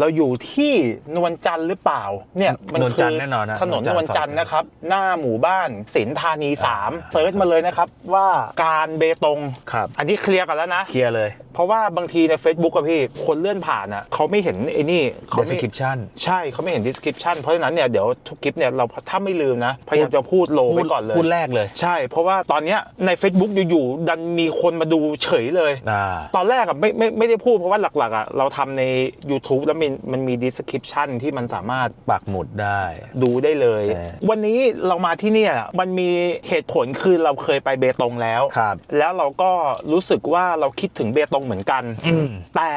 เราอยู่ที่นวลจันทร์หรือเปล่าเนี่ยมันนวลคืจันทร์แน่นอนนะถนนนนวลจันทร์วลจันทร์นะครับ หน้าหมู่บ้านสินธานี3เซิร์ชมาเลยนะครับว่าการเบตงครับอันนี้เคลียร์กันแล้วนะเคลียร์เลย เพราะว่าบางทีใน Facebook อะพี่คนเลื่อนผ่านอะเขาไม่เห็นไอ้นี่เขาไม่ description ใช่เขาไม่เห็น description เพราะฉะนั้นเนี่ยเดี๋ยวทุกคลิปเนี่ยเราถ้าไม่ลืมนะพยายามจะพูดโลพูไว้ดก่อนเลยพูดแรกเลย ใช่ เพราะว่าตอนเนี้ยใน Facebook อยู่ๆดันมีคนมาดูเฉยเลยอ่าตอนแรกอะไม่ไม่ไม่ได้พูดเพราะว่าหลักๆอะเราทำใน YouTube แล้วมันมันมี description ที่มันสามารถปักหมุดได้ ดูได้เลย ใช่วันนี้เรามาที่เนี่ยมันมีเหตุผลคือเราเคยไปเบตงแล้ว ครับ แล้วเราก็รู้สึกว่าเราคิดถึงเบตงเหมือนกันอืมแต่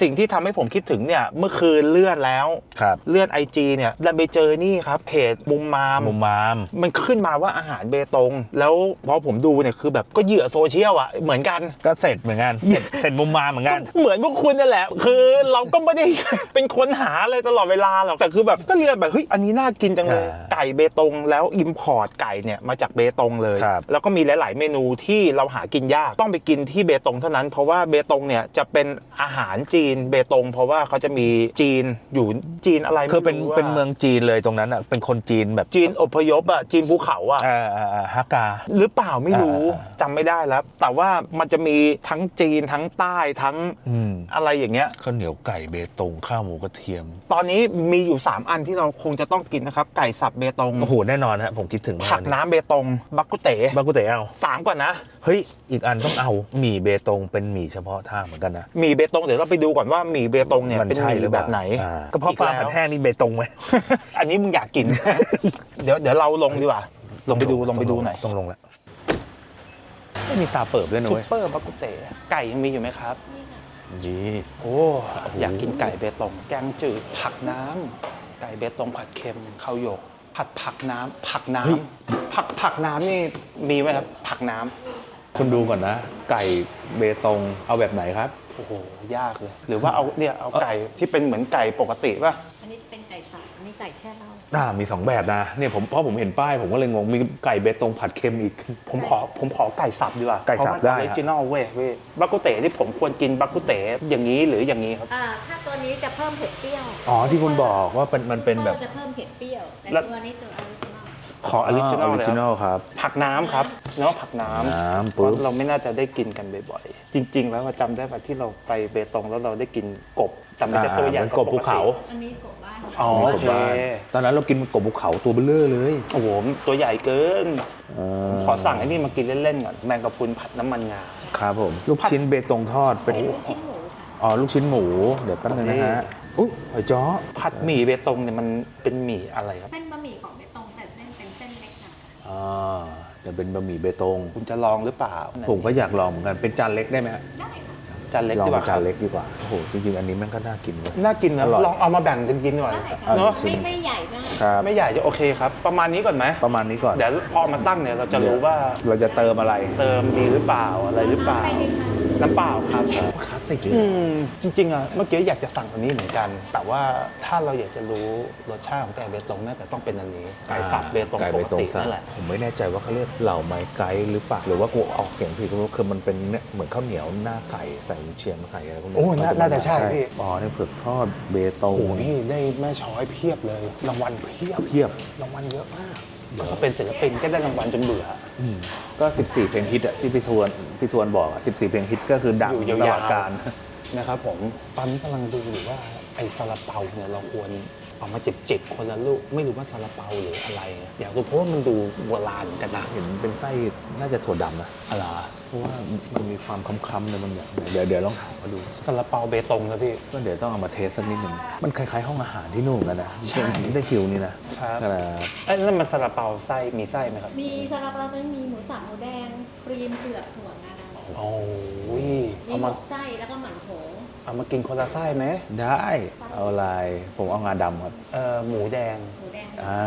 สิ่งที่ทำให้ผมคิดถึงเนี่ยเมื่อคืนเลื่อนแล้ว ครับเลื่อน IG เนี่ยดันไปเจอนี่ครับเพจมุมมาม มุมมาม มันขึ้นมาว่าอาหารเบตง แล้วพอผมดูเนี่ยคือแบบก็เหยื่อโซเชียลอะเหมือนกัน ก็เสร็จเหมือนกัน เสร็จเสร็จมุมมามเหมือนกัน เหมือนพวกคุณนั่นแหละ คือเราก็ไม่ได้เป็นคนหาอะไรตลอดเวลาหรอกแต่คือแบบก็เรียนแบบเฮ้ยอันนี้น่ากินจังเลยอ่าไก่เบตงแล้วอิมพอร์ตไก่เนี่ยมาจากเบตงเลย ครับ แล้วก็มีหลาย ๆ เมนูที่เราหากินยากต้องไปกินที่เบตงเท่านั้น เพราะว่าเบตงเนี่ยจะเป็นอาหารจีนเบตง เพราะว่าเขาจะมีจีนอยู่จีนอะไรไม่คือเป็นรู้ะเป็นเมืองจีนเลยตรงนั้นอะเป็นคนจีนแบบจีนอพยพอะจีนภูเขาอะอ่าอ่าอ่าฮักกา หรือเปล่าไม่รู้อ่า จำไม่ได้แล้ว แต่ว่ามันจะมีทั้งจีนทั้งใต้ทั้งอืมอะไรอย่างเงี้ย ข้าวเหนียวไก่เบตงข้าวหมูกระเทียม ตอนนี้มีอยู่ 3 อันที่เราคงจะต้องกินนะครับ ไก่สับเบตงโอ้โหแน่นอนฮะผมคิดถึงมากผักน้ำเบตง บักกุเต๋บากุเตะเอาสามก่อนนะ เฮ้ยอีกอันต้องเอาหมี่เบตงเป็นหมี่เฉพาะทางเหมือนกันนะหมี่เบตงเดี๋ยวเราไปดูก่อนว่าหมี่เบตงเนี่ยมันเป็นหใช่มี่หรือเปแบล่าบไหนอ่ากระเพาะปลาอีกผัแวดแห้งนี่เบตงไหมอันนี้มึงอยากกิน เดี๋ยวเดี๋ยวเราลงดีกว่า ลงไปดูลงไปดูหน่อยต้องลงแล้วไม่มีตาเปิดด้วยนะซุปเว้ยเปอร์บักกุเต๋ไก่ยังมีอยู่ไหมครับ นี่ โอ้อยากกินไก่เบตงแกงจืดผักน้ำไก่เบตงผัดเค็มข้าวหยก ผัดผักน้ำผักน้ำผักผักน้ำนี่มีไหมครับผักน้ำคุณดูก่อนนะ ไก่เบตงเอาแบบไหนครับโอ้โหยากเลย หรือว่าเอาเนี่ยเอาไก่ที่เป็นเหมือนไก่ปกติป่ะอันนี้เป็นไก่สับอันนี้ไก่แช่เหล้า อ่ามีสองแบบนะเนี่ยผมเพราะผมเห็นป้ายผมก็เลยงงมีไก่เบตงผัดเค็มอีก ผมขอผมขอไก่สับดีกว่าไก่สับได้ออริจินอลเว้ยเว้ยบักกุเต๋ที่ผมควรกินบักกุเต๋อย่างนี้หรืออย่างนี้ครับ อ่าถ้าตัวนี้จะเพิ่มเผ็ดเปรี้ยวอ๋อที่คุณบอกว่าเป็นมันเป็นแบบจะเพิ่มเผ็ดเปรี้ยวแต่แล้วตัวนี้ตัวออริจินอลขอออริจินอลออเลริยจินอครับลครับผักน้ำครับเนาะผักน้ำน้ำเพปุ๊บราะเราไม่น่าจะได้กินกันบ่อยๆจริง ๆ แล้วว่าจำได้ป่ะที่เราไปเบตงแล้วเราได้กินกบจำได้แต่ตัวใหญ่เหมือนกบภูเขาอันนี้กบบ้าน อ๋อมีโอกบเค บ้านตอนนั้นเรากินกบภูเขาตัวเบลเลอร์เลยโอ้โหตัวใหญ่เกินอ่าขอสั่งไอ้นี่มากินเล่นๆก่อนแมงกะพรุนผัดน้ำมันงา ครับผม ลูกชิ้นเบตงทอดเป็นชิ้นหมูค่ะอ๋อลูกชิ้นหมู เดี๋ยวแป๊บนึงนะฮะอุ้ยหอยจ้อผัดหมี่เบตงเนี่ยมันเป็นหมี่อะไรครับ เส้นบะหมี่ของเบตงแต่เส้นเป็นเส้นเล็กหนาอ่าเดี๋ยวเป็นบะหมี่เบตง คุณจะลองหรือเปล่าผมก็อยากลองเหมือนกันเป็นจานเล็กได้ไหมฮะ ได้ค่ะ จานเล็กลองดีกเป็ว่านคจารับนเล็กดีกว่าโอ้โหจริงๆอันนี้แม่งก็น่ากินเลยน่ากินนะอร่อยลองเอามาแบ่งกันกินดีกว่าได้ค่ะเนาะไม่ไม่ใหญ่มาก ครับ ไม่ใหญ่จะโอเคครับ ประมาณนี้ก่อนไหมประมาณนี้ก่อน เดี๋ยวพอมาตั้งเนี่ยเราจะรู้ว่าเราจะเติมอะไรเติมดีหรือเปล่าอะไรหรือเปล่า ไปเลยค่ะ น้ำเปล่าครับ คลาสสิกเลยอืม จริงๆอะเมื่อกี้อยากจะสั่งอันนี้เหมือนกัน แต่ว่าถ้าเราอยากจะรู้รสชาติของไก่เบตงน่าจะต้องเป็นอันนี้ ไก่สับเบตงไก่ปเบกตงติสับนั่นแหละ ผมไม่แน่ใจว่าเขาเรียกเหล่าไม้ไก่หรือเปล่าหรือว่ากูออกเสียงผิดก็ไม่รู้คือมันเป็นเนี่ยเหมือนข้าวเหนียวหน้าไก่ใส่กุนเชียงใส่อะไรพวกนี้โอ้น่าน่าจะใช่พี่ อ๋อเนี่ยเผือกทอดเบตงโอ้โหนี่ได้แม่ช้อยเพียบเลย รางวัลเพียบเพียบรางวัลเยอะมากก็เป็นศิลปินก็ได้รางวัลจนเบื่อก็ 14 เพลงฮิตอะที่พี่ทวนพี่ทวนบอกอะ14 เพลงฮิตก็คือดังอยู่ตยาวๆลอดการนะครับผมตอนนี้กำลังดูอยู่ว่าไอ้ซาลาเปาเนี่ยเราควร เอามาจิบๆคนละลูก ไม่รู้ว่าซาลาเปาหรืออะไรอยากรู้เพราะว่ามันดูโบราณเหมือนกันนะเห็นเป็นไส้น่าจะถั่วดำนะอะไรเพราะว่ามันมีความค้ำๆในบางอย่างเดี๋ยวเดี๋ยวลองถามมาดูซาลาเปาเบตงนะพี่ ก็เดี๋ยวต้องเอามาเทสสักนิดหนึ่งมันคล้ายๆห้องอาหารที่นู่นเหมือนกันนะใช่ได้ฟิลนี้นะครับครับไอ้ยนั่นมันซาลาเปาไส้มีไส้ไหมครับมีซาลาเปาตัวนี้มีหมูสับหมูแดงครีมเผือกถั่วงาดำโอ้ยมีเอาหมมากไส้แล้วก็หมั่นโถ เอามากินคนละไส้ไหมได้เอาอะไรผมเอางาดำครับเอ่อหมูแดงหมูแดงอ่า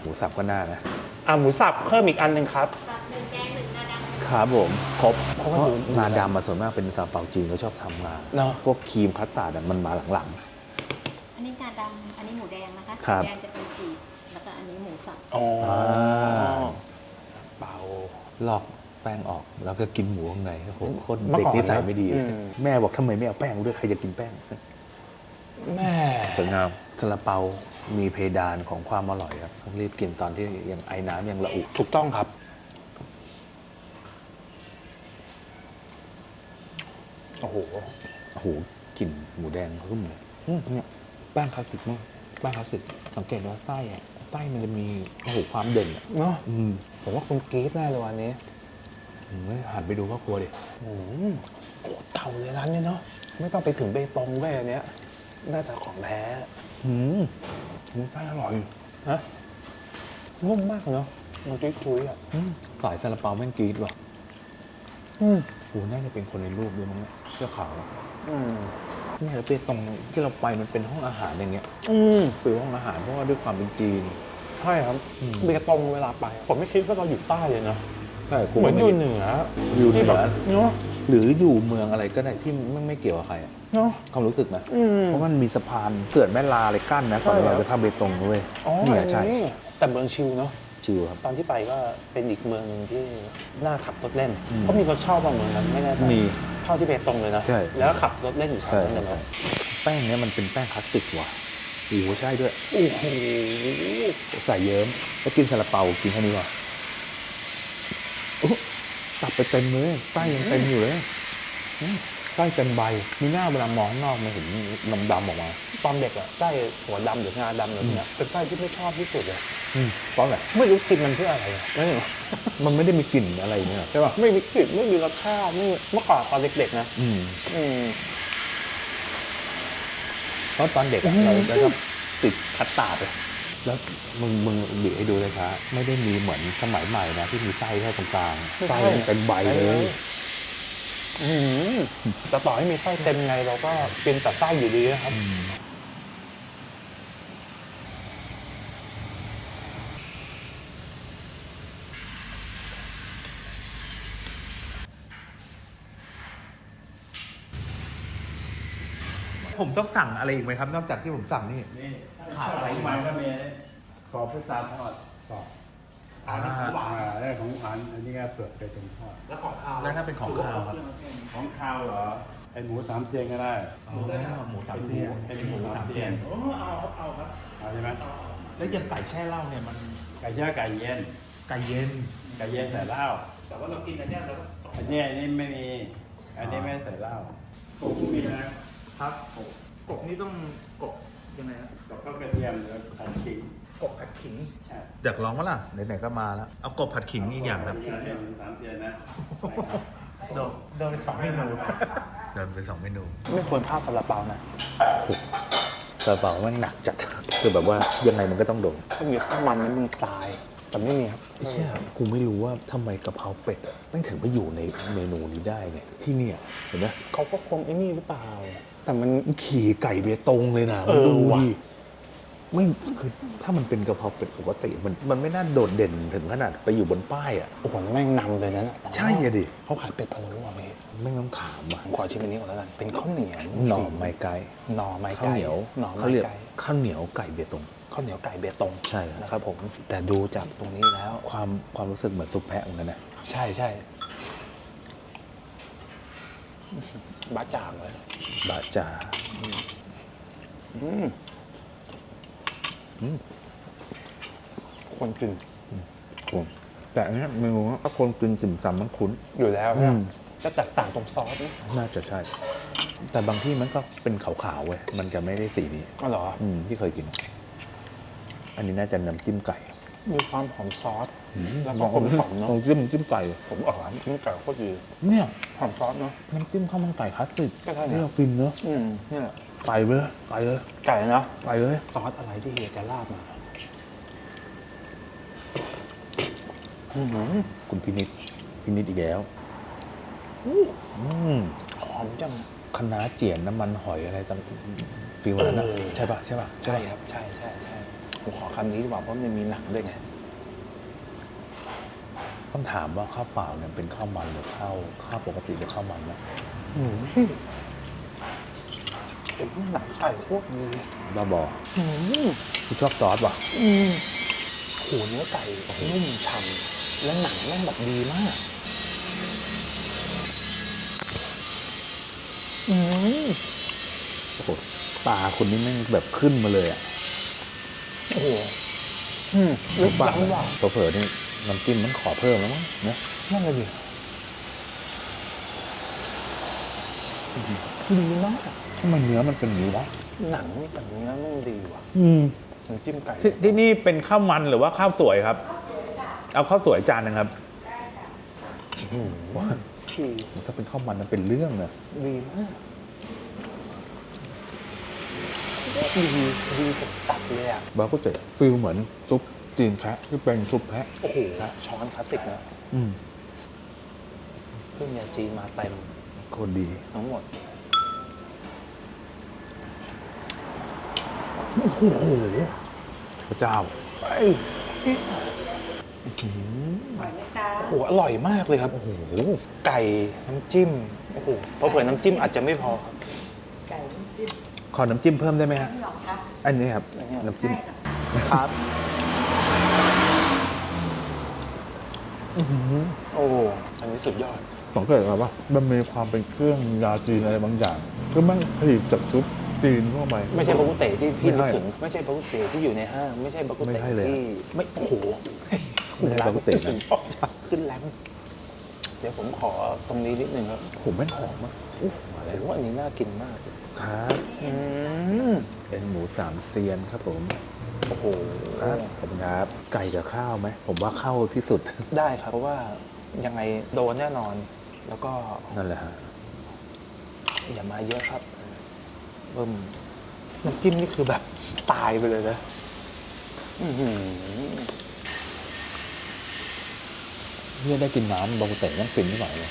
หมูสับก็น่านะอะหมูสับเพิ่มอีกอันหนึ่งครับ สับหนึ่งแกงหนึ่งงาดำ ครับผมครบเพเพราะราะว่าว่าดูงาดำมาส่วนมากเป็นซาเปาจีนเขาชอบทำงาเนอะพวกครีมคัสตาร์ดอะมันมาหลัง อันนี้งาดำ อันนี้หมูแดงนะคะครับ หมูแดงจะเป็นจีบแล้วก็อันนี้หมูสับอ๋ออ่าซาลาเปา ๆลอก แป้งออกแล้วก็กินหมูข้างในโอ้โหโคนเมื่อเด็กก่อนนิสัยนะไม่ดี อืม แม่บอกทำไมไม่เอาแป้งด้วยใครจะกินแป้งแม่วยงามซาลาเปา มีเพดานของความอร่อยครับต้องรีบกินตอนที่ยังไอ้น้ำยังระอุ ถูกต้องครับ โอ้โห โอ้โหกลิ่นหมูแดงขึ้นเลยอืมเนี่ยแป้งคลาสสิกมากแป้งคลาสสิกสังเกตว่าไส้อะไส้มันจะมีโอ้โหความเด่นอะเนาะอืมผมว่าคุณกรี๊ดแน่เลยวันนี้ อืมหันไปดูพ่อครัวดิโอ้โหโคตรเก่าเลยร้านนี้เนาะไม่ต้องไปถึงเบตงเว้ยอันเนี้ยน่าจะของแท้อืมมันไส้อร่อยฮะนุ่มมากเนาะมันจุ้ยจุ้ยๆอะอืมสายซาลาเปาแม่งกรี๊ดว่ะอืมโอ้น่าจะเป็นคนในรูปด้วยมั้งเนี่ยเสื้อขาวอะอืมเนี่ยแล้วไปตรงที่เราไปมันเป็นห้องอาหารอย่างเงี้ยอืม คือห้องอาหารเพราะว่าด้วยความเป็นจีน ใช่ครับอืมเบตงเวลาไป ผมไม่คิดว่าเราอยู่ใต้เลยนะ ใช่เหมือนอยู่เหนืออยู่เหนืที่แบบอเนาะหรืออยู่เมืองอะไรก็ได้ที่ไม่ไม่เกี่ยวกับใครอะเนาะ ความรู้สึกนะ อืม เพราะมันมีสะพานเกิดแม่ลาอะไรกั้นนะก่อนใช่ที่ครับเราจะข้ามเบตงด้วยอ๋อเนี่ยใช่นี่แต่เมืองชิลเนาะ ชิวครับ ตอนที่ไปก็เป็นอีกเมืองหนึงที่น่าขับรถเล่นอืมเขามีรถเช่าบางเมืองนั้นไม่แน่ใจมีเช่าที่เบตงเลยนะ ใช่ แล้วก็ขับรถเล่นอยู่แถวใช่นั้นเลยนะแป้งเนี้ยมันเป็นแป้งคลาสสิกว่ะโอ้โหใช่ด้วย โอ้โหใส่เยิ้มแล้วกินซาลาเปากินแค่นี้ว่ะโอ้ ตับไปเต็มเลยไส้ยังเต็มอยู่เลยอืมไส้เต็มใบมีหน้าเวลามองข้างนอกมันเห็นดำดำๆออกมา ตอนเด็กอะไส้หัวดำหรืองาดำอะไรเนี่ยเป็นไส้ที่ไม่ชอบที่สุดเลยอืมเพราะอะไรไม่รู้กินมันเพื่ออะไรอะไม่รู้มันไม่ได้มีกลิ่นอะไรเนี่ยใช่ป่ะไม่มีกลิ่นไม่มีรสชาติไม่เมื่อก่อนตอนเด็กๆนะอืมอืมเพราะตอนเด็กอะอืมเราจะชอบติดคัตตาร์ดเลย แล้วมึงมึงบีบให้ดูเลยครับไม่ได้มีเหมือนสมัยใหม่นะที่มีไส้แค่ตรงกลางไส้มันเป็นใบเลยอืมแต่ต่อให้มีไส้เต็มไงเราก็กินแต่ไส้อยู่ดีนะครับ ผมต้องสั่งอะไรอีกไหมครับ นอกจากที่ผมสั่งนี่นี่ขาดอะไรมันก็มีกรอบพุทราทอดกรอบอ่าอ่าแล้วของหวานอันนี้ก็เปลือกไปจนทอดแล้วถ้าเป็นของข้าวครับ ของข้าวเหรอไอหมูสามเซียนก็ได้อ๋อหมูสามเสี้ยนเป็นหมูสามเซียนโอ้เอาเอาครับเอาใช่ไหมแล้วอย่างไก่แช่เหล้าเนี่ยมันไก่ย่างไก่เย็นไก่เย็นไก่เย็นใส่เหล้าแต่ว่าเรากินอันนี้เราอันนี้อันนี้ไม่มี อันนี้ไม่ใส่เหล้าโอ้มีนะ ครับกบนี่ต้องกบยังไงฮะกับข้าวกระเทียมหรือผัดขิงกบผัดขิง ใช่อยากลองวะล่ะไหนๆก็มาแล้วเอากบผัดขิงอีกอย่างครับอันนี้หมูสามเซียนนะโดนโดนไปสองเมนูเดินไปสองเมนู ไม่ควรพลาดซาลาเปานะกระเป๋ามันหนักจัด คือแบบว่ายังไงมันก็ต้องโดนถ้ามีข้าวมันนั้นมึงตาย แต่ไม่มีครับเชี่ยกูไม่รู้ว่าทำไมกะเพราเป็ดอะแม่งถึงไปอยู่ในเมนูนี้ได้ไงที่เนี่ยเห็นไหมเขาก็คงไอ้นี่หรือเปล่า แต่มันขี่ไก่เบตงเลยนะเออมึงดูว่ะ ดิไม่คือถ้ามันเป็นกะเพราเป็ดปกติมันมันไม่น่าโดดเด่นถึงขนาดไปอยู่บนป้ายอะ โอ้โหแม่งนำเลยนะน่ะใช่อะดิ เขาขายเป็ดพะโล้อะพี่ไม่ต้องถามอะผมขอชิมอันนี้ก่อนแล้วกัน เป็นข้าวเหนียวหน่อไม้ไก่หน่อไม้ข้าวไก่เหนียวหน่อเขาไม้เรียกไก่ข้าวเหนียวไก่เบตง ข้าวเหนียวไก่เบตงใช่ครับ นะครับผมแต่ดูจากตรงนี้แล้ว ความความรู้สึกเหมือนซุปแพะเหมือนกันนะ ใช่ใช่บ้าจ่างเลยบาจาอืมอืมควรกินผมแต่อันเนี้ยเมนูถ้าคนกินติ่มซำมันคุ้น อยู่แล้วอืนะม จะแตกต่างตรงซอสนะน่าจะใช่ แต่บางที่มันก็เป็นขาวๆเว้ย มันจะไม่ได้สีนี้อ๋อเหรอ อืมที่เคยกิน อันนี้น่าจะน้ำจิ้มไก่มีความหอมซอส แล้วก็กลมกล่อมเนอะลองจิ้มน้ำจิ้มไก่ผมออกร้านกินไก่โคตรดีเนี่ยหอมซอสเนาะน้ำจิ้มข้าวมันไก่คลาสสิกก็ใช่นะที่เรากินเนอะอืมนี่แหละไก่เลยไก่เลยไก่เนาะไก่เลยซอสอะไรที่เฮียแกราดมาอือหือคุณพินิจพินิจอีกแล้วอืมหอมจังคณะน้าเจียนน้ำมันหอยอะไรต่างฟิลนั้นนะเออใช่ปะใช่ปะ ใช่ครับ ใช่ใช่ใช่ ผมขอคำนี้ดีกว่าเพราะมันมีหนังด้วยไง ต้องถามว่าข้าวเปล่าเนี่ยเป็นข้าวมันหรือข้าวข้าวปกติหรือข้าวมันนะอืมเป็นหนังไก่โคตรดีบ้าบออืมคุณชอบซอสว่ะอืมโหเนื้อไก่นุ่มฉ่ำและหนังแม่งแบบดีมาก อืมโอ้โหตาคุณนี่แม่งแบบขึ้นมาเลยอะ โอ้โหอืมลึกปาล้ำว่ะเผลอๆนี่น้ำจิ้มมันขอเพิ่มแล้วมั้งนะนั่นเลยดิดีมากทำไมเนื้อมันเป็นอย่างนี้วะหนังแต่เนื้อมันดีว่ะอืมน้ำจิ้มไก่ที่ที่นี่เป็นข้าวมันหรือว่าข้าวสวยครับ เอาข้าวสวยจานหนึงครับดีถ้าเป็นข้าวมันมันเป็นเรื่องนะดีมากดีดีจัดๆ เลยอะบาโกเตะฟิลเหมือนซุปจีนแคะที่เป็นซุปแพะโอ้โหช้อนคลาสสิกนะอืมเครื่องยาจีนมาเต็มโคนดี ทั้งหมดพระเจ้าโอ้โห อร่อยมากเลยครับ โอ้โห ไก่ น้ำจิ้ม โอ้โหเพราะเผื่อน้ำจิ้มอาจจะไม่พอครับข อน้ำจิ้มเพิ่มได้ไหมฮะอันนี้ครับอันนี้น้ำจิ้มครับ โอ้โหอันนี้สุดยอด สังเกตไหมว่ามันมีความเป็นเครื่องยาจีนอะไรบางอย่างคือมันผลิตจากซุปจีนทั่วไป ไม่ใช่บากุเตะที่พี่ไม่นึกใช่ถึง ไม่ใช่บากุเตะที่อยู่ในห้าง ไม่ใช่บากุไม่เตะใช่เลยอะที่ ไม่ โอ้โหไม่ใช่บากุเตะนะ สุดยอดขึ้นแรง เดี๋ยวผมขอตรงนี้นิดนึงครับผมแม่งหอมมากโอ้โหอันนี้น่ากินมาก ครับอืมเป็นหมูสามเซียนครับผมโอ้โห ครับขอบคุณครับ ไก่กับข้าวไหมผมว่าเข้าที่สุด ได้ครับ เพราะว่ายังไงโดนแน่นอน แล้วก็นั่นแหละฮะอย่ามาเยอะครับเบิ่มน้ำจิ้มนี่คือแบบตายไปเลยนะอื้อหือ เนี่ยได้กินน้ำบาโกเตะนั่งฟินไม่ไหวเลย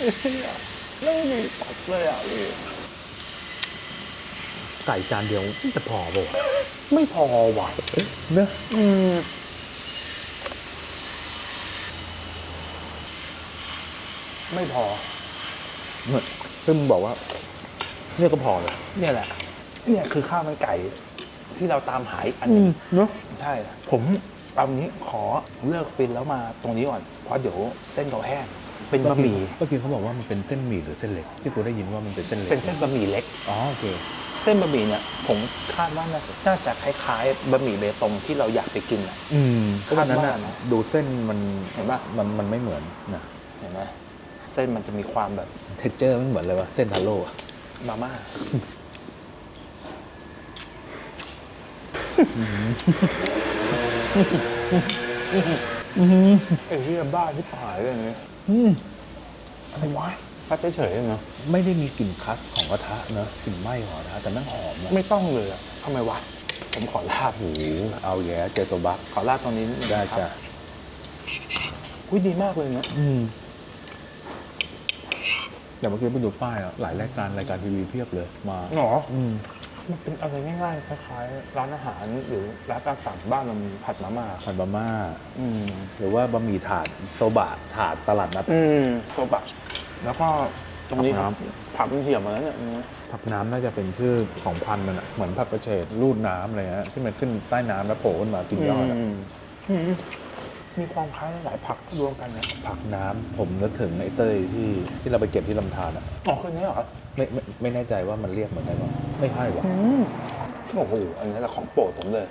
ไม่มีตัดเลยอะพี่ไก่จานเดียวจะพอป่ะไม่พอว่ะเนอะอืมไม่พอเหมือนซึ่งมึงบอกว่าเนี่ยก็พอเลยเนี่ยแหละ เนี่ยคือข้าวมันไก่ที่เราตามหาอีกอันหนึงเนาะใช่ผม เอานี้ขอเลิกฟินแล้วมาตรงนี้ก่อนเพราะเดี๋ยวเส้นเราแห้งเป็นบะหมี่เมื่อกี้เขาบอกว่ามันเป็นเส้นหมี่หรือเส้นเล็ก ที่กูได้ยินว่ามันเป็นเส้นเล็กเป็นเส้นบะหมี่เล็กอ๋อโอเคเส้นบะหมี่เนี่ยผมคาดว่าน่าน่าจะคล้ายๆบะหมี่เบตงที่เราอยากไปกินอะอืมเพราะฉะนั้นคาดน่ะว่านะดูเส้นมันเห็นปะมันมันไม่เหมือนนะเห็นไหมเส้นมันจะมีความแบบเท็กเจอร์มันเหมือนเลยวะเส้นทาโร่อะมา ม่าไอ้เหี้ยบ้าที่ถ่ายเลยเนี่ยอะไรวะซัดเฉยๆเนาะไม่ได้มีกลิ่นคัสของกระทะเนอะกลิ่นไหม้ของกระทะแต่แม่งหอมนะไม่ต้องเลยอะทำไมวะ ผมขอลาบ โอ้โหเอาแย่เจอตัวบักขอลาบตรงนี้นินึงได้นคจ้ะรับอุ้ยดีมากเลยเนี่ยอืมแต่เมื่อกี้ไปดูป้ายอะหลายรายการรายการทีวีเพียบเลยมา หรออืม มันเป็นอะไรง่ายๆคล้ายๆร้านอาหารหรือร้านตามสั่งบ้านเรามีผัดมาม่าผัดบะม่า อืมหรือว่าบะหมี่ถาดโซบะถาดตลาดนัด อืมโซบะแล้วก็ตรงนี้ครับผักน้ผักมันเหี่ยวมาแล้วเนี่ยอืมผักน้ำน่าจะเป็นชื่อของพันธุ์มันอะเหมือนผักกระเฉดรูดน้ำอะไรเงี้ยที่มันขึ้นใต้น้ำแล้วโผล่ขึ้นมากินยอดอะมอืมมีความคล้ายหลายผักรวมกันเนี่ยผักน้ำผมนึกถึงไอ้เต้ยที่ที่เราไปเก็บที่ลำธารอะอ๋อคืออนนี้เหรอไม่ไม่ไม่แน่ใจว่ามันเรียกเหมือนกันว่า ไม่ใช่หรออืมโอ้โห อันนี้แหละของโปรดผมเลย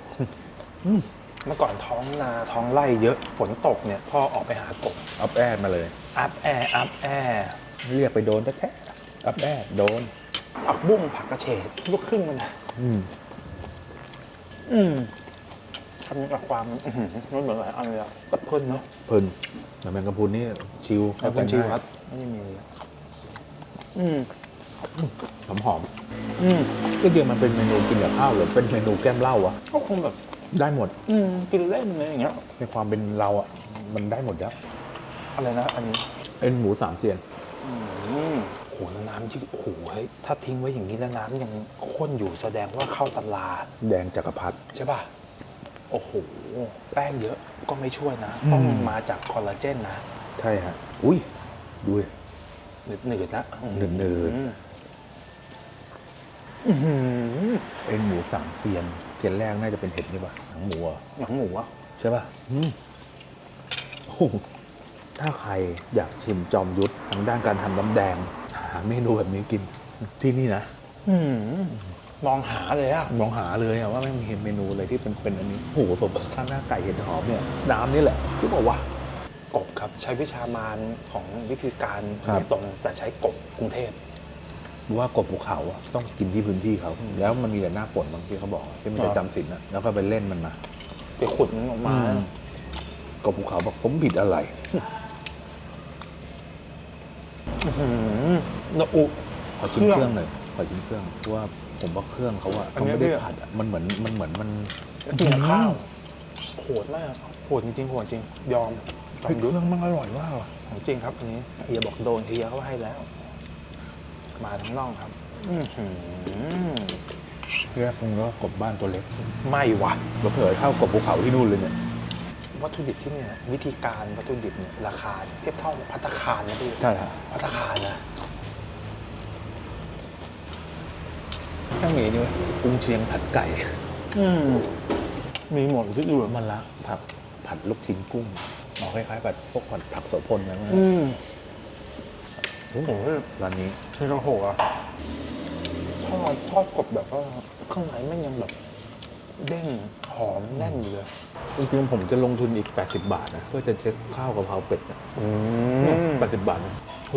เมื่อก่อนท้องนาท้องไร่เยอะ ฝนตกเนี่ยพ่อออกไปหากบ อัพแอดมาเลย อัพแอร์อัพแอร์เรียกไปโดนแท้ๆอัพแอดโดน ผักบุ้งผักกระเฉดลูกครึ่งมันนะอืมอืมทำกับความอื้อหือมันเหมือนหลายอันเลยอะกับคนเนาะเพลินแต่แมงกะพรุนนี่ชิลแล้วคุณชีวัดไม่ได้มีเลยอืม หอมหอมอืมก็เดียวมันเป็นเมนูกินกับข้าวหรือเป็นเมนูแก้มเหล้าอะก็คงแบบได้หมด อืมกินเล่นเลยอย่างเงี้ยในความเป็นเราอะมันได้หมดแล้วอะไรนะอันนี้เป็นหมูสามเซียนอืมโหแล้วน้ำยืดโอ้โหเฮ้ยถ้าทิ้งไว้อย่างนี้แล้วน้ำยังข้นอยู่แสดงว่าเข้าตำราแดงจักรพรรดิใช่ป่ะโอ้โหแป้งเยอะก็ไม่ช่วยนะ ต้องมาจากคอลลาเจนนะ ใช่ฮะ อุ้ยดูดิหนืดนะหนืดอื อื้อหือเป็นหมูสามเซียนเซียนแรกน่าจะเป็นเห็ดนี่ป่ะหนังหมูอะหนังหมูอะใช่ป่ะอืมโอ้โหถ้าใครอยากชิมจอมยุทธทางด้านการทำน้ำแดง หาเมนูแบบนี้กินที่นี่นะอืมมองหาเลยอะมองหาเลยอะว่าไม่มีเมนูอะไรที่เป็นเป็นอันนี้โอ้โหผมข้างหน้าไก่เห็ดหอมเนี่ยน้ำนี่แหละที่บอกว่า กบครับ ใช้วิชามารของวิธีการครับโดยตรงแต่ใช้กบกรุงเทพ ว่ากบภูเขาอะต้องกินที่พื้นที่เขา แล้วมันมีแต่หน้าฝนบางที่เขาบอกที่มันครัจะบจำศีลนะแล้วก็ไปเล่นมันมาไปขุดมันออกมาอืมกบภูเขาบอกผมผิดอะไรอืมนะอุ ขอชิมเคเครื่รื่อองงหน่อยขอชิมเครื่องเพราะว่าผมว่าเครื่องเขาอะอันเขานี้ไม่ได้เนี่ยผัดอะมันเหมือนมันเหมือนมันกินกับข้าวโหดมากโหดจริงๆโหดจริง ยอมจอเฮ้ยมเคยุทธรื่องมันอร่อยมากอะของจริงครับอันนี้เฮียบอกโดนเฮียเขาให้แล้ว มาทั้งน่องครับอือหือเรียกมึงก็กบบ้านตัวเล็กไม่วะเผื่อๆเท่ากบภูเขาที่นู่นเลยเนี่ย วัตถุดิบที่เนี่ยวิธีการวัตถุดิบเนี่ยราคาเทียบเท่าพัตตาคารนะพี่ใช่ครับพัตตาคารนะแค่มีนี่เว้ยกุ้งเชียงผัดไก่ อืมมีหมดที่ดูมันละผัดผัดลูกชิ้นกุ้งหมอคล้ายๆผัดพวกผัดผักโสพลนะอืม โอ้โหร้านนี้ที่เราโหอะทอดทอดกบแบบว่าข้างในแม่งยังแบบเด้งหอมแน่นอยู่เลยจริงๆผมจะลงทุนอีก 80 บาทนะเพื่อจะเช็คข้าวกะเพราเป็ดเนี่ยอืแปดสิบบาทนะโห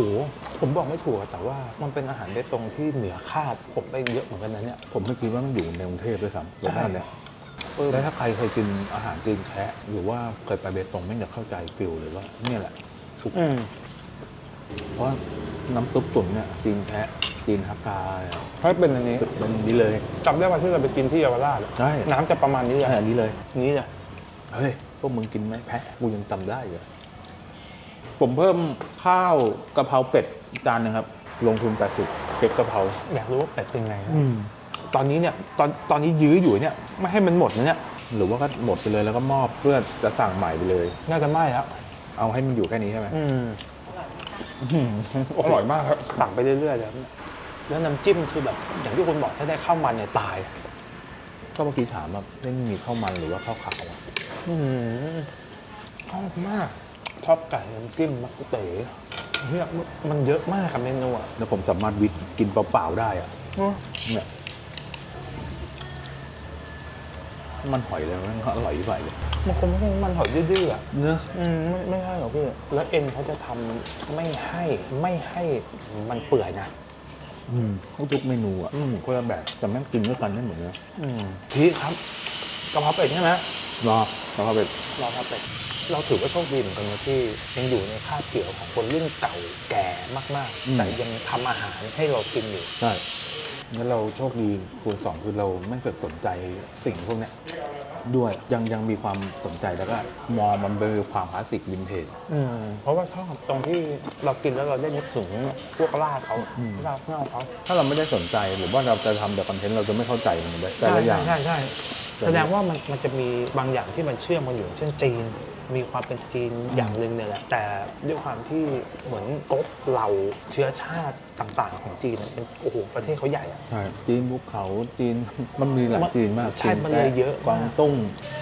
ผมบอกไม่ถูกอะแต่ว่ามันเป็นอาหารเบตงที่เหนือคาดผมไปเยอะเหมือนกันนะเนี่ย ผมไม่คิดว่ามันอยู่ในกรุงเทพด้วยซ้ำรสชาติเนี่ยเออแล้วถ้าใครเคยกินอาหารจีนแคะหรือว่าเคยไปเบตงไม่จะเข้าใจฟิลเลยว่าเนี่ยแหละทุกอืม เพราะว่าน้ำซุปตุ๋นเนี่ยจีนแคะจีนฮักกาเนี่ยถ้าเป็นอันนี้เป็นนี้เลยจำได้ว่าที่เราไปกินที่เยาวราชอะใช่น้ำจะประมาณนี้เลยใช่อันนี้เลย นี้เลยเฮ้ยพวกมึงกินไหมแพะกูยังจำได้เลยผมเพิ่มข้าวกะเพราเป็ดจานหนึงครับ ลงทุน80เป็ดกะเพราอยากรู้ว่าเป็ดเป็นไงนะตอนนี้เนี่ยตอนตอนนี้ยื้ออยู่เนี่ย ไม่ให้มันหมดนะเนี่ยหรือว่าก็หมดไปเลยแล้วก็มอบเพื่อจะสั่งใหม่ไปเลย น่าจะไม่แล้วเอาให้มันอยู่แค่นี้ใช่ไหม อืม อร่อยมากครับ สั่งไปเรื่อยๆเลยครับแล้วน้ำจิ้มคือแบบอย่างที่คุณบอกถ้าได้ข้าวมันเนี่ยตายก็เมื่อกี้ถามว่าเล่นมีข้าวมันหรือว่าข้าวขาวอะอืมชอบมากชอบไก่น้ำจิ้มมะกุเต๋เฮ้ยมันเยอะมากกับเมนูอะแล้วผมสามารถวิทย์กินเปล่าๆได้อะ เนี่ย มันหอยเลยมันอร่อยไปเลยมันคงไม่ใช่มันหอยดื้อๆอะเนื้ออืมไม่ไม่ใช่หรอกพี่ แล้วเอ็นเขาจะทำไม่ให้ไม่ให้มันเปื่อยนะ อืมทุกเมนูอะอืมคนละแบบแต่แม่งกินด้วยกันได้หมดเลยอืมพี่ครับกะเพราเป็ดใช่ไหมรอแล้วก็เป็นรอครับเป็ดเราถือว่าโชคดีเหมือนกันนะที่ยังอยู่ในคาบเกี่ยวของคนรุ่นเก่าแก่มากๆแต่ยังทำอาหารให้เรากินอยู่ ใช่ แล้วเราโชคดีคูณสองคือเราไม่เคยสนใจสิ่งพวกเนี้ยด้วยยังยังมีความสนใจแล้วก็มองมันเป็นความคลาสสิกวินเทจ อืมเพราะว่าชอบตรงที่เรากินแล้วเราได้นึกถึงพวกรากเขารากเน่าเขาถ้าเราไม่ได้สนใจหรือว่าเราจะทำแต่คอนเทนต์เราจะไม่เข้าใจมันเลยแต่ละอย่าง ใช่ใช่แสดงว่ามันมันจะมีบางอย่างที่มันเชื่อมกันอยู่ เช่นจีน มีความเป็นจีนอย่างหนึ่งเนี่ยแหละแต่ด้วยความที่เหมือนก๊กเหล่าเชื้อชาติต่างๆ ของจีนเนี่ยเป็นโอ้โหประเทศเขาใหญ่อะ ใช่จีนภูเขาจีน มันมีหลายจีนมากใช่จีมันเลยเยอะมาก กวางตุ้ง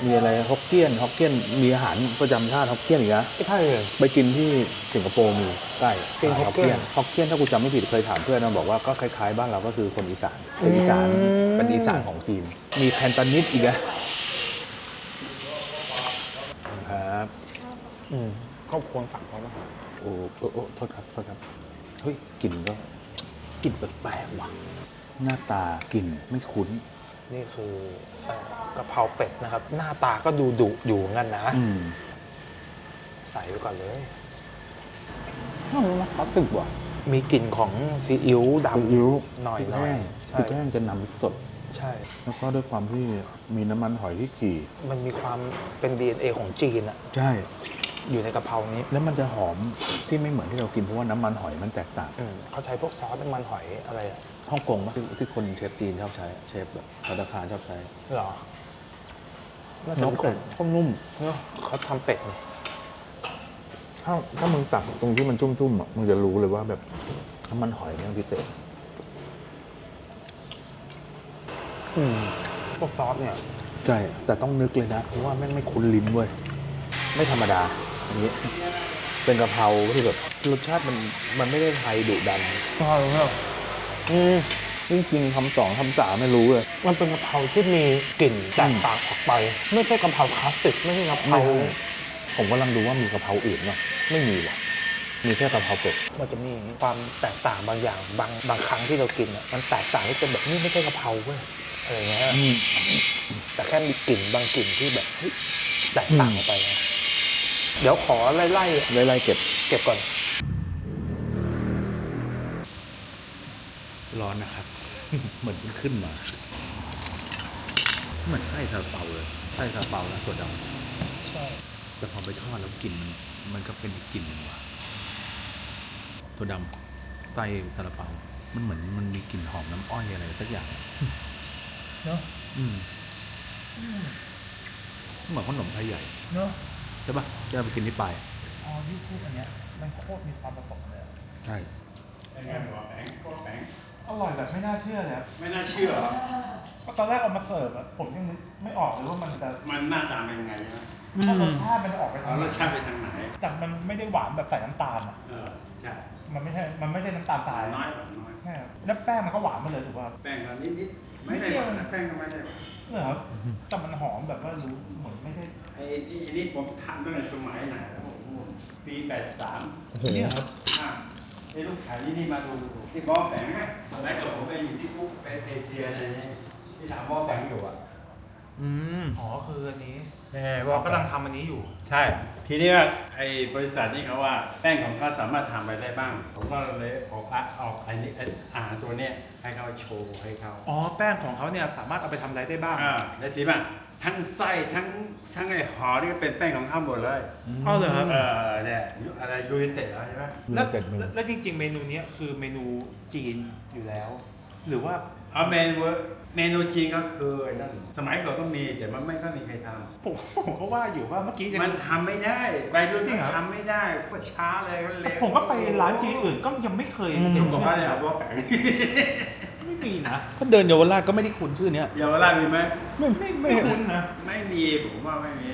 มีอะไรฮอกเกี้ยนฮอกเกี้ยนมีอาหารประจำชาติฮอกเกี้ยนอีกนะไม่ใช่เลย ไปกินที่สิงคโปร์มีใกล้กินฮอกเกี้ยนฮอกเกี้ยนถ้ากูจำไม่ผิดเคยถามเพื่อนนะบอกว่าก็คล้ายๆบ้านเราก็คือคนอีสานเป็นอีสานอืม เป็นอีสานของจีน มีแคนตานิสอีกนะครับ อืมก็ควรสั่งเขานะครับโอ้โอ้โอ้โทษครับโทษครับเฮ้ยกลิ่นก็กลิ่นแปลกๆว่ะหน้าตากลิ่นไม่คุ้น นี่คือเอ่อกะเพราเป็ดนะครับ หน้าตาก็ดูดุอยู่งั้นนะ อืมใส่ไปก่อนเลย มันคลาสสิกว่ะมีกลิ่นของซีอิ๊วดำอิ๊วหน่อยพริกหน่อยแห้งใช่พริกแห้งจะนำพริกสด ใช่ แล้วก็ด้วยความที่มีน้ำมันหอยที่ขี่ มันมีความเป็น DNA ของจีนอะใช่ อยู่ในกะเพรานี้แล้วมันจะหอมที่ไม่เหมือนที่เรากินเพราะว่าน้ำมันหอยมันแตกต่างอืมเขาใช้พวกซอสน้ำมันหอยอะไรอะฮ่องกงปะที่ที่คนเชฟจีนชอบใช้เชฟแบบธนาคารชอบใช้เหรอน่าจะน้องไม่กเคงยก็นุ่มเนอะเขาทำเป็ดนี่ถ้าถ้ามึงตักตรงที่มันชุ่มๆอะมึงจะรู้เลยว่าแบบน้ำมันหอยเนี่ยพิเศษ อืมพวกซอสเนี่ย ใช่ แต่ต้องนึกเลยนะเพราะว่าแม่งไม่คุ้นลิ้นเว้ย ไม่ธรรมดา อันนี้เป็นกะเพราที่แบบรสชาติมันมันไม่ได้ไทยดุดันใช่ครับอืมนี่กินคำสองคำสามไม่รู้เลย มันเป็นกะเพราที่มีกลิ่นแตกต่างออกไป ไม่ใช่กะเพราคลาสสิกไม่ใช่กะเพราผมกำลังดูว่ามีกะเพราอื่นป่ะไม่มีว่ะมีแค่กะเพราเป็ดมันจะมีความแตกต่างบางอย่างบางบางครั้งที่เรากินอะมันแตกต่างที่เป็นแบบนี่ไม่ใช่กะเพราเว้ยอะไรเงี้ยแต่แค่มีกลิ่นบางกลิ่นที่แบบเฮ้ยแตกต่างออกไปนะ เดี๋ยวขอไล่ไล่ไล่ๆเก็บเก็บก่อน ร้อนนะครับ เหมือนมันขึ้นมา เหมือนไส้ซาลาเปาเลยไส้ซาลาเปาแล้วตัวดำใช่แต่พอไปทอดแล้วกลิ่นมันมันก็เป็นอีกกลิ่นหนึ่งว่ะตัวดำไส้ซาลาเปา มันเหมือนมันมีกลิ่นหอมน้ำอ้อยอะไรสักอย่างอะเนาะอืมเหมือนขนมไทยใหญ่เนาะใช่ปะที่เราไปกินที่ปลายอ๋อที่พูดอันเนี้ยมันโคตรมีความผสมเลยอะใช่เป็นไงหัวแป้งโคตรแป้งอร่อยแบบไม่น่าเชื่อเลยอะไม่น่าเชื่อเหรอเพราะตอนแรกเอามาเสิร์ฟอะผมยังนึกไม่ออกเลยว่ามันจะมันหน้าตาเป็นยังไงใช่ไหมถ้ารสชาติมันออกไปทาเอางรสชาติไปทางไหน แต่มันไม่ได้หวานแบบใส่น้ำตาลอะเออ ใช่มันไม่ใช่มันไม่ใช่น้ำตาลทรายน้อยกว่าน้อย ใช่ครับแล้วแป้งมันก็หวานมาเลยถูกป่ะแป้งก็นิดนิดๆ ไม่ได้หวานนะแป้งก็ไม่ได้หวานเหรอครับแต่มันหอมแบบว่ารู้เหมือนไม่ใช่ไอ้ไอ้นี่ผมทำตั้งแต่สมัยไหนแล้วผมปีแปดสามเนี่ยครับอะไอ้ลูกขายนี่นี่มาดูที่บอแบงค์ไหมตอนแรกกับผมไปอยู่ที่กุ๊กไปเอเชียอะไรเนี่ยที่ทำบอแบงค์อยู่อะอืมอ๋อคืออันนี้ใช่เรากำลังทำอันนี้อยู่ ใช่ ทีนี้ว่าไอ้บริษัทนี่เขาว่าแป้งของเขาสามารถทำอะไรได้บ้าง ผมก็เลยออกอะออกไอ้นี่ไอ้อาหารตัวเนี้ย ให้เขาโชว์ให้เขาอ๋อแป้งของเขาเนี่ยสามารถเอาไปทำอะไรได้บ้างอ่าแล้วทีว่าทั้งไส้ทั้งทั้งไอ้ห่อนี่ก็เป็นแป้งของเขาหมดเลยเอาเหรอครับเออเนี่ยอะไรยูนิเต็ดใช่ไหมแล้วเจ็ดเมนูแล้วจริง ๆ เมนูเนี้ยคือเมนูจีนอยู่แล้ว หรือว่าเอาเมนูเมนูจีนก็คือไอ้นั่นสมัยก่อนก็มีแต่มันไม่ค่อยมีใครทผมผมก็ว่าอยู่ว่าเมื่อกี้ยังำมันทำไม่ได้ใบรุ่นจริงเหรอทำไม่ได้ก็ช้าเลยก็เร็วผมก็ไปร้านจีนอื่นก็ยังไม่เคยอืมเห็นบอกชื่ว่าอเนี่ยว่าแปลกไม่มีนะถ้าเดินเยาวราชก็ไม่ได้คุ้นชื่อเนี้ยเยาวราชมีไหมไม่ไม่ไม่คุ้นนะ ไม่มีผมว่าไม่มี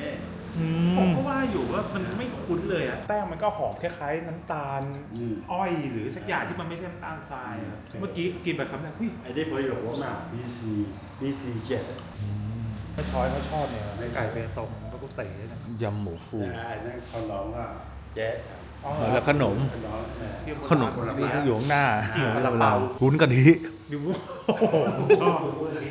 อืผมมก็ว่าอยู่ว่ามันไม่คุ้นเลยอะแป้งมันก็หอมคล้ายๆน้ำตาลอืม อ้อยหรือสักอย่างที่มันไม่ใช่น้ำตาลทรายอะเมื่อกี้กินแบบคำแรกหุ้ย ไอ้ที่ประโยชน์มาก BC BC เจ็ดถ้าช้อยเขาชอบเนี่ยไก่เบตงก็กุเต๋นะยำหมูฟูไอ้นั่นเขาร้องว่าเจ๊อ๋อแล้วขนม เขาร้องเนี่ยที่ขนมนี่ก็อยู่ข้างหน้าที่ซาลาเปาวุ้นกะทิ ดูโอ้โหชอบเลย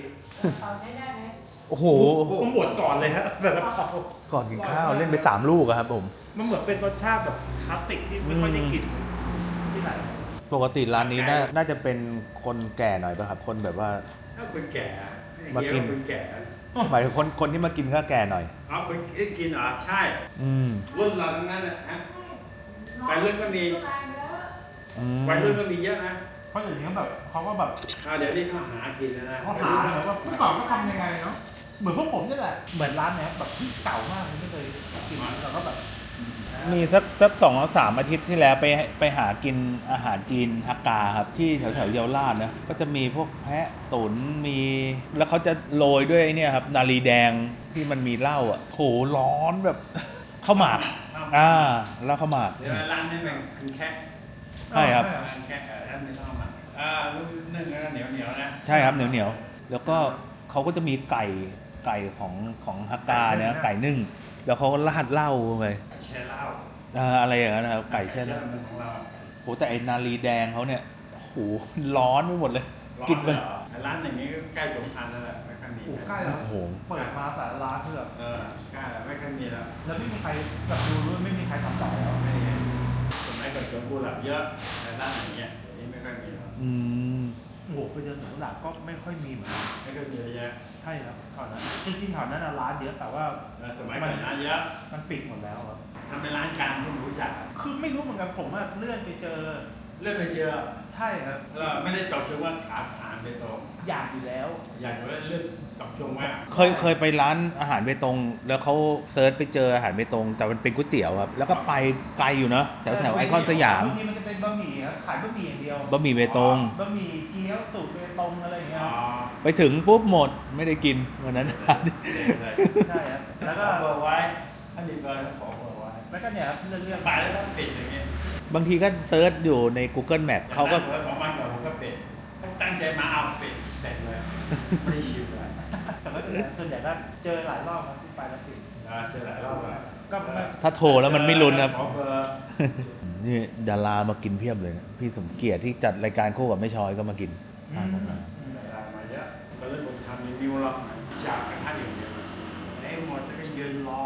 โอ้โหผมหมดก่อนเลยฮะแต่ละเปาก่อนกินข้าวเล่นไปสามลูกอะครับผม มันเหมือนเป็นรสชาติแบบคลาสสิกที่ไม่ค่อยได้กินที่ไหน ปกติร้านนี้น่าน่าจะเป็นคนแก่หน่อยป่ะครับ คนแบบว่า ถ้าคนแก่มากินคนแก่หมายถึงคนคนที่มากินก็แก่หน่อยอ๋อคนกินเหรอใช่ อืมรุ่นเราทั้งนั้นนะฮะวัยรุ่นก็มี อืมวัยรุ่นก็มีเยอะนะเพราะอย่างนี้แบบเขาก็แบบอ่าเดี๋ยวนี้เขาหากินแล้วนะเขาหาแบบว่าเมื่อก่อนเขาทำยังไงเนาะ เหมือนพวกผมนี่แหละเหมือนร้านเนี้ยแบบที่เก่ามากเลยไม่เคยกินแล้วก็แบบมีสักสักสองสามอาทิตย์ที่แล้วไปไปหากินอาหารจีนฮักกาครับ ที่แถวแถวๆเยาวราชนะก็จะมีพวกแพะตุ๋นมี แล้วเขาจะโรยด้วยไอ้เนี่ยครับ นาลีแดงที่มันมีเหล้าอะโหร้อนแบบข้าวหมากอ่าแล้วข้าวหมากเดี๋ยวร้านนี้มันคือแค่ใช่ครับร้านแค่เออท่านไม่ต้องมาอ่ารุ่นนึ่งแล้วเหนียวเหนียวๆนะใช่ครับเหนียวเหนียวๆแล้วก็เขาก็จะมีไก่ ไก่ของของฮักกาเนี่ยไก่นึ่ง แล้วเขาก็ราดเหล้าไปแช่เหล้าอ่าอะไรอย่างนั้นนะครับไก่แช่เหล้าของเราโหแต่ไอ้นาลีแดงเขาเนี่ยโหร้อนไปหมดเลยกินไปร้อเลยเหรอร้านอย่างนี้ก็ใกล้สงครามแล้วแหละไม่ค่อยมีโอ้ใกล้แล้วโอ้โหเปิดมาแต่ละร้านเพื่อเออใกล้แล้วไม่ค่อยมีแล้วแล้วไม่มีใครแบบดูรู้ไม่มีใครทำต่อแล้วไม่มีสมัยก่อนสวนกุหลาบเยอะแต่ร้านอย่างเงี้ยเดี๋ยวนี้ไม่ค่อยมีแล้วอืม โอ้โหไปเดินสวนกุหลาบก็ไม่ค่อยมีเหมือนกันไม่ค่อยมีเยอะแยะใช่ครับก่อนนั้นจริงๆแถวนั้นน่ะร้านเยอะแต่ว่าเออสมัยก่อนร้านเยอะมันปิดหมดแล้วครับทำเป็นร้านกลางที่ผมรู้จักอะคือไม่รู้เหมือนกันผมอะเลื่อนไปเจอ เลื่อนไปเจอใช่ครับแล้วไม่ได้ตอบชงว่าขาฐานไปตรงอยากอยู่แล้ว อยากจะเลื่อน ตอบชงว่าเคยเคยไปร้านอาหารเบตง แล้วเขาเซิร์ชไปเจออาหารเบตง แต่มันเป็นก๋วยเตี๋ยวครับ แล้วก็ไปไกลอยู่เนอะแถวแถวไอคอนสยาม บางทีมันจะเป็นบะหมี่ครับขายบะหมี่อย่างเดียวบะหมี่เบตง บะหมี่เกี๊ยวสูตรเบตงอะไรอย่างเงี้ยอ๋อไปถึงปุ๊บหมดไม่ได้กินวันนั้นเลยใช่ครับแล้วขก็อเบอร์ไว้ถ้ามีเบอร์ขอเบอร์ไว้แล้วก็เนี่ยครับเลื่อนเลื่อนไปแล้วก็ปิดอย่างเงี้ยบางทีก็เซิร์ชอยู่ใน Google Map เขาก็เบอร์ของมันกับผมก็ปิดตั้งใจมาเอาปิดเสร็จเลยไม่ได้ชิมเลย แต่ว่าส่วนใหญ่ก็เจอหลายรอบครับที่ไปแล้วติดอ่าเจอหลายรอบแล้วก็ไม่ถ้าโทรแล้วมันไม่ลุ้นครับ ขอเบอร์นี่ดารามากินเพียบเลยนะพี่สมเกียรติที่จัดรายการคู่กับแม่ชอยก็มากินอ่าผมมาเวลามาเยอะก็เลยผมทำรีวิวหรอกจากกระทะอย่างเดียวไอ้หมดจะก็ยืนรอ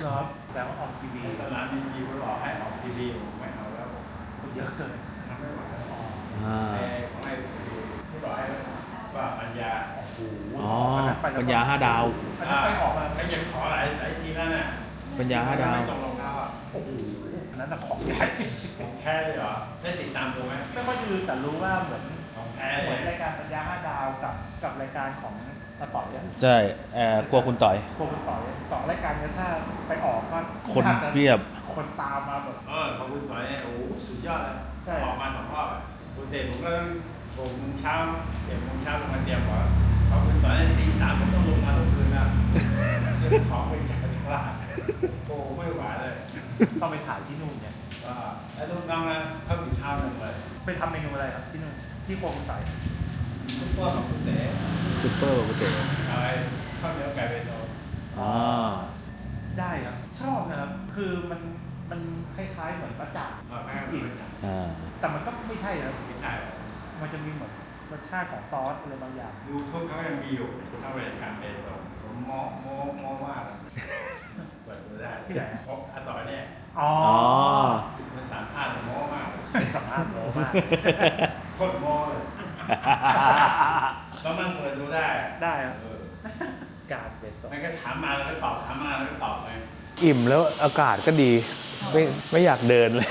เหรอแต่ว่าออกทีวีตลาดมีรีวิวรอให้ออกทีวีผมไม่เอาแล้วคนเยอะเกินทำไม่ไหวแล้วอ่า ไอ้ของไอ้ที่บอกให้ว่าปัญญาโอ้โห อ๋อ ปัญญาห้าดาว อันนั้นไปออกมาก็ยังขอหลายหลายทีแล้วน่ะปัญญาห้าดาว ไม่ตรงรองเท้าอะโอ้โหอันนั้นแต่ของใหญ่ ของแท้เลยเหรอได้ติดตามดูไหมไม่ค่อยดูแต่รู้ว่าเหมือนของแท้เหเลมือนยรายการปัญญาห้าดาวกับกับรายการของตะต่อยเนี่ยใช่เอ่อกลัวคุณต่อยโคคุณต่อยสองรายการเนี้ถ้าไปออกก็คนาจะเพียบ คนตามมาแบบ เออขอบคุณต่อยเนี่ยโอ้โหสุดยอดเลยใช่ ออกมาสองรอบอะปกติผมก็ต้องหกโมงเช้าเจ็ดโมงเช้าลงมาเตรียมก่อน ขอบคุณต่อยตีสามผมต้องลงมาทุกคืนนะเรื่องของไปจากตลาดโอ้ไม่ไหวเลย ต้องไปถ่ายที่นู่นเนี่ย ก็ไอ้ลูกน้องนะเพิ่มอีกเท่าหนึงเลยไปทำเมนูอะไรครับที่นู่นที่โคคุณต่อยซุปเปอร์ของคุณเต๋ซุปเปอร์โปเตโเอาไอ้ข้าวเหนียวไก่เบตงอ่าได้ครับชอบนะครับ คือมันมันคล้ายๆเหมือนประจักษ์เอาแม่งอีกอ่าแต่มันก็ไม่ใช่นะไม่ใช่หรอกมันจะมีเหมือน รสชาติของซอสอะไรบางอย่าง ยูทูบเขายังมีอยู่ถ้าเป็นการเบตงผมโมโมโมมากอะเปิดดูได้ที่ไหนอะเพราะอาต่อยเนี่ยอ๋ออ๋อมันสามภาษณ์โมมากสัมภาษณ์โลมากโคตรโมเลยแล้วมันเปิดดูได้ได้ครับ เออการเป็นตัวมันก็ถามมาแล้วก็ตอบถามมาแล้วก็ตอบไปอิ่มแล้วอากาศก็ดี ไม่ไม่อยากเดินเลย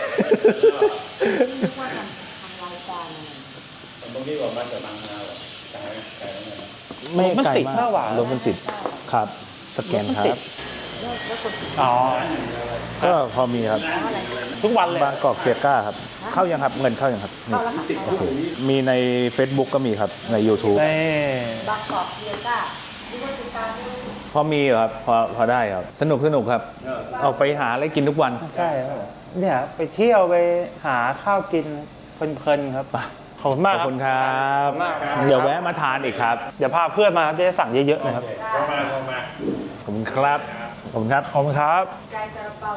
นึกว่าทำทำรายการอะไร ตรงนี้บอกมาจากบางนาหรอไกลไกลแล้วไงไม่มันไกลติดมากหน้าหวานรถมันติดครับ สแกนครับ แล้วแล้วคนติดอ๋อก็พอมีครับแล้วอะไรทุกวันเลยบางกอกเซียก้าครับ เข้ายังครับเงินเข้ายังครับนี่เข้าแล้วค่ะโอเคมีใน Facebook ก็มีครับใน YouTube เอ้บางกอกเซียก้านึกว่าติดตามด้วยพอมีอยู่ครับพอพอได้ครับ สนุกสนุกครับ ออกไปหาอะไรกินทุกวัน ใช่ครับเนี่ยไปเที่ยวไปหาข้าวกินเพลินๆครับ ขอบคุณมากขอบครับคุณครับขอบคุณมากครับ เดี๋ยวแวะมาทานอีกครับ เดี๋ยวพาเพื่อนมาจะได้สั่งเยอะๆนะครับโทรมาโทรมาขอบคุณครับ ขอบคุณครับ ขอบคุณครับใจซาลาเปา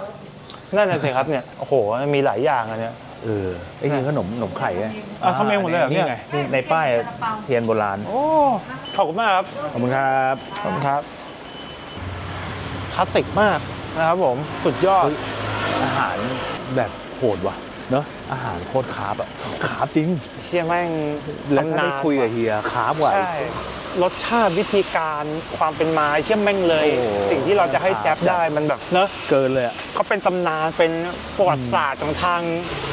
นั่นน่ะสิครับเนี่ย โอ้โห มีหลายอย่างอันเนี้ย เออไอ้นี่ขนมขนมไข่ไงอะทำเองหมดเลยเหรอเนี่ย ไงนี่ในป้ายเทียนโบราณ โอ้ ขอบคุณมากครับ ขอบคุณครับ ขอบคุณครับ คลาสสิกมากนะครับผม สุดยอดเฮ้ยอาหารแบบโหดว่ะ เนอะอาหารโคตรคาร์บอะคาร์บจริง เชี่ยแม่งแล้วถ้าตำนได้คุยกับเฮียคาร์บว่ะ ใช่ รสชาติวิธีการความเป็นมาเชี่ยแม่งเลย โอ้สิ่งที่เราจะให้แจ๊บได้มันแบบเนอะเกินเลยอะเขาเป็นตำนานเป็นประวัติศาสตร์ของทาง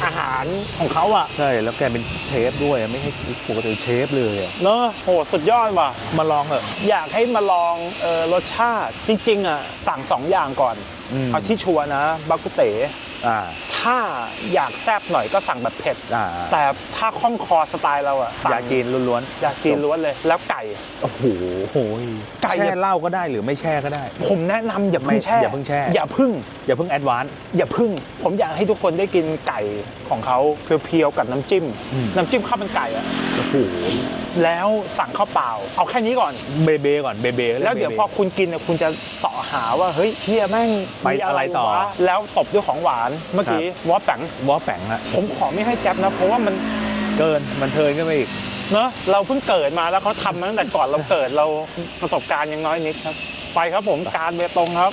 อาหารของเขาอะใช่แล้วแกเป็นเชฟด้วยอะไม่ใช่ปกติเชฟเลยอะเนอะโหสุดยอดว่ะ มาลองเถอะ อยากให้มาลองเออรสชาติจริงๆอะสั่งสองอย่างก่อน อืม เอาที่ชัวร์นะบากุเต๋อ่า ถ้าอยากแซ่บหน่อยก็สั่งแบบเผ็ด อ่า แต่ถ้าคล่องคอสไตล์เราอะสั่งยาจีนล้วนยาจีนล้วนเลย แล้วไก่ ๆ โอ้โหโหยไก่ แช่เหล้าก็ได้หรือไม่แช่ก็ได้ ผมแนะนำอย่าเพิ่งไม่แช่ อย่าเพิ่งแช่ อย่าเพึ่ง อย่าเพิ่งแอดวานซ์ อย่าเพึ่ง ผมอยากให้ทุกคนได้กินไก่ของเขาเพียวๆกับน้ำจิ้ม อืม น้ำจิ้มข้าวมันไก่อะโอ้โห แล้วสั่งข้าวเปล่า เอาแค่นี้ก่อนเบเบก่อนเบเบแล้วเดี๋ยวพอคุณกินเนี่ยคุณจะเสาะหาว่าเฮ้ยเฮียแม่งไปมีอะไรต่อวะแล้วตบด้วยของหวานเมื่อกี้วอแปงวอแปงอะผมขอไม่ให้แจ๊บนะ เพราะว่ามันเกินมันเทินขึ้นไปอีกเนอะเราเพิ่งเกิดมาแล้วเขาทำมาตั้งแต่ก่อนเราเกิดเราประสบการณ์ยังน้อยนิดครับ ไปครับผมการเบตงครับ